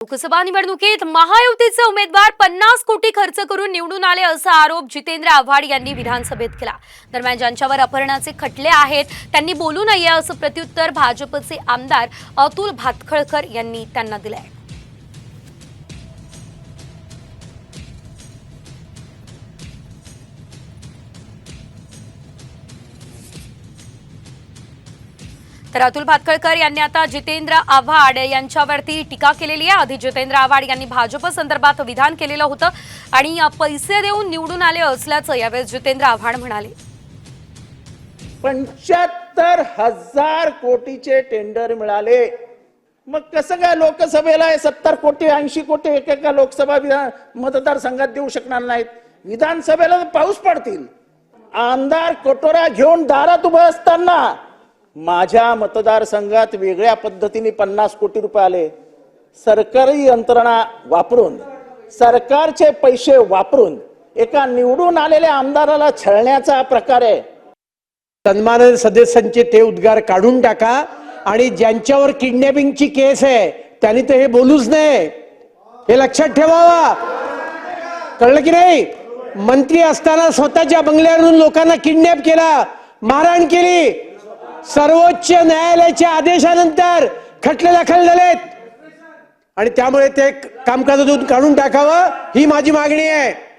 लोकसभा निवडणुकीत महायुतीचे उमेदवार पन्नास कोटी खर्च करून निवडून आले असा आरोप जितेंद्र आव्हाड यांनी विधानसभेत केला. दरम्यान ज्यांच्यावर अपहरणाचे खटले आहेत त्यांनी बोलू नये असं प्रत्युत्तर भाजपचे आमदार अतुल भातखळकर यांनी त्यांना दिलं आहे तर अतुल भातखळकर यांनी आता जितेंद्र आव्हाड यांच्यावरती टीका केलेली आहे. आधी जितेंद्र आव्हाड यांनी भाजप संदर्भात विधान केलेलं होतं आणि पैसे देऊन निवडून आले असल्याचं यावेळेस जितेंद्र आव्हाड म्हणाले. पंच्याहत्तर हजार कोटीचे टेंडर मिळाले. मग कसं काय लोकसभेला सत्तर कोटी ऐंशी कोटी एकेका लोकसभा विधान मतदारसंघात देऊ शकणार नाहीत? विधानसभेला पाऊस पडतील. आमदार कटोरा घेऊन दारात उभं असताना माझ्या मतदारसंघात वेगळ्या पद्धतीने पन्नास कोटी रुपये आले. सरकारी यंत्रणा वापरून सरकारचे पैसे वापरून एका निवडून आलेल्या आमदाराला छळण्याचा प्रकार आहे. सन्मान सदस्यांचे ते उद्गार काढून टाका आणि ज्यांच्यावर किडनॅपिंगची केस आहे त्यांनी तर हे बोलूच नाही हे लक्षात ठेवावा. कळलं की नाही? मंत्री असताना स्वतःच्या बंगल्यावरून लोकांना किडनॅप केला मारहाण केली. सर्वोच्च न्यायालयाच्या आदेशानंतर खटले दाखल झालेत. आणि त्यामुळे ते कामकाजातून काढून टाकावं ही माझी मागणी आहे.